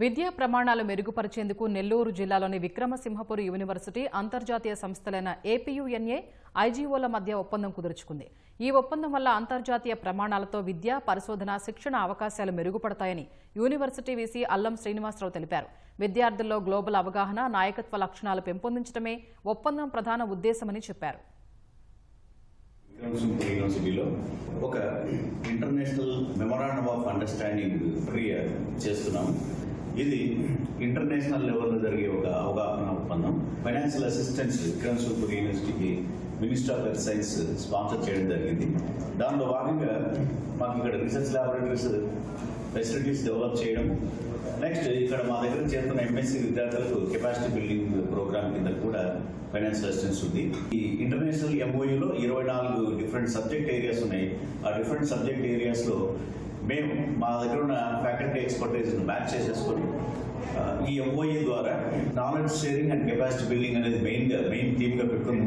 విద్యా ప్రమాణాలు మెరుగుపరిచేందుకు నెల్లూరు జిల్లాలోని విక్రమసింహపురి యూనివర్సిటీ అంతర్జాతీయ సంస్థలైన ఏపీయూఎన్ఏ ఐజీఓల మధ్య ఒప్పందం కుదుర్చుకుంది. ఈ ఒప్పందం వల్ల అంతర్జాతీయ ప్రమాణాలతో విద్య పరిశోధన శిక్షణ అవకాశాలు మెరుగుపడతాయని యూనివర్సిటీ వీసీ అల్లం శ్రీనివాసరావు తెలిపారు. విద్యార్థుల్లో గ్లోబల్ అవగాహన నాయకత్వ లక్షణాలు పెంపొందించడమే ఒప్పందం ప్రధాన ఉద్దేశమని చెప్పారు. యూనివర్సిటీలో ఒక ఇంటర్నేషనల్ మెమొరాండమ్ ఆఫ్ అండర్స్టాండింగ్ ప్రక్రియ చేస్తున్నాం ఇది ఇంటర్నేషనల్ లెవెల్లో జరిగే ఒక అవగాహన ఒప్పందం. ఫైనాన్షియల్ అసిస్టెన్స్ విక్రమ్సింగ్ యూనివర్సిటీకి minister of earth science sponsor చేయడం జరిగింది. దానిలో భాగంగా మాకు ఇక్కడ రీసెర్చ్ ల్యాబొరేటరీస్ ఫెసిలిటీస్ డెవలప్ చేయడం. నెక్స్ట్ ఇక్కడ మా దగ్గర చేరుతున్న ఎంఎస్సీ విద్యార్థులకు కెపాసిటీ బిల్డింగ్ ప్రోగ్రామ్ కింద కూడా ఫైనాన్షియల్ అసిస్టెన్స్ ఉంది. ఈ ఇంటర్నేషనల్ ఎంఓయూలో ఇరవై నాలుగు డిఫరెంట్ సబ్జెక్ట్ ఏరియాస్ ఉన్నాయి. ఆ డిఫరెంట్ సబ్జెక్ట్ ఏరియాస్లో మేము మా దగ్గర ఉన్న ఫ్యాకల్టీ ఎక్స్పర్టైజ్ను మ్యాచ్ చేసేసుకొని ఈ ఎంఓఈ ద్వారా knowledge sharing and capacity building అనేది మెయిన్గా మెయిన్ థీమ్గా పెట్టుకొని